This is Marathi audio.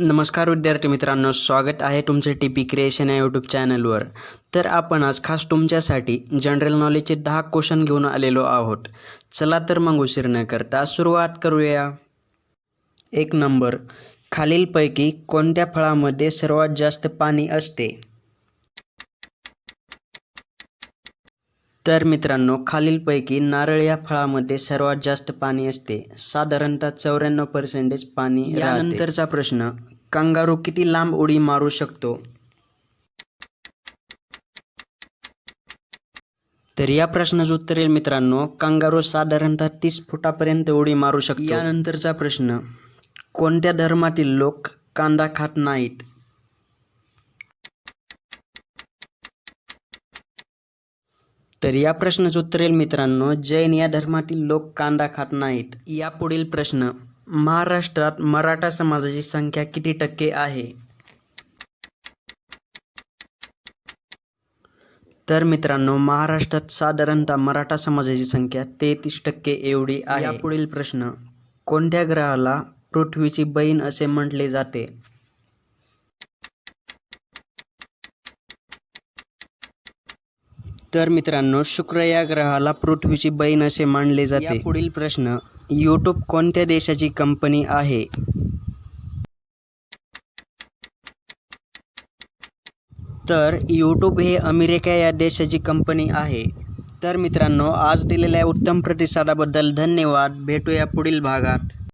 नमस्कार विद्यार्थी मित्रांनो स्वागत आहे तुमचं टी पी क्रिएशन या यूट्यूब चॅनलवर. तर आपण आज खास तुमच्यासाठी जनरल नॉलेजचे दहा क्वेश्चन घेऊन आलेलो आहोत. चला तर मग उशीर न करता सुरुवात करूया. एक नंबर खालीलपैकी कोणत्या फळामध्ये सर्वात जास्त पाणी असते? तर मित्रांनो खालीलपैकी नारळ या फळामध्ये सर्वात जास्त पाणी असते. साधारणतः चौऱ्याण्णव पर्सेंटेज पाणी यानंतरचा प्रश्न कंगारू किती लांब उडी मारू शकतो? तर या प्रश्नाचं उत्तर येईल मित्रांनो कंगारू साधारणतः तीस फुटापर्यंत उडी मारू शकतो. यानंतरचा प्रश्न कोणत्या धर्मातील लोक कांदा खात नाहीत? तर या प्रश्नाचं उत्तर येईल मित्रांनो जैन या धर्मातील लोक कांदा खात नाहीत. या पुढील प्रश्न महाराष्ट्रात मराठा समाजाची संख्या किती टक्के आहे? तर मित्रांनो महाराष्ट्रात साधारणतः मराठा समाजाची संख्या तेहतीस टक्के एवढी आहे. पुढील प्रश्न कोणत्या ग्रहाला पृथ्वीची बहीण असे म्हटले जाते? तर मित्रांनो शुक्र या ग्रहाला पृथ्वीची बहीण असे मानले जाते. पुढील प्रश्न यूट्यूब कोणत्या देशाची कंपनी आहे? तर यूट्यूब हे अमेरिका या देशाची कंपनी आहे. तर मित्रांनो आज दिलेल्या उत्तम प्रतिसादाबद्दल धन्यवाद. भेटूया पुढील भागात.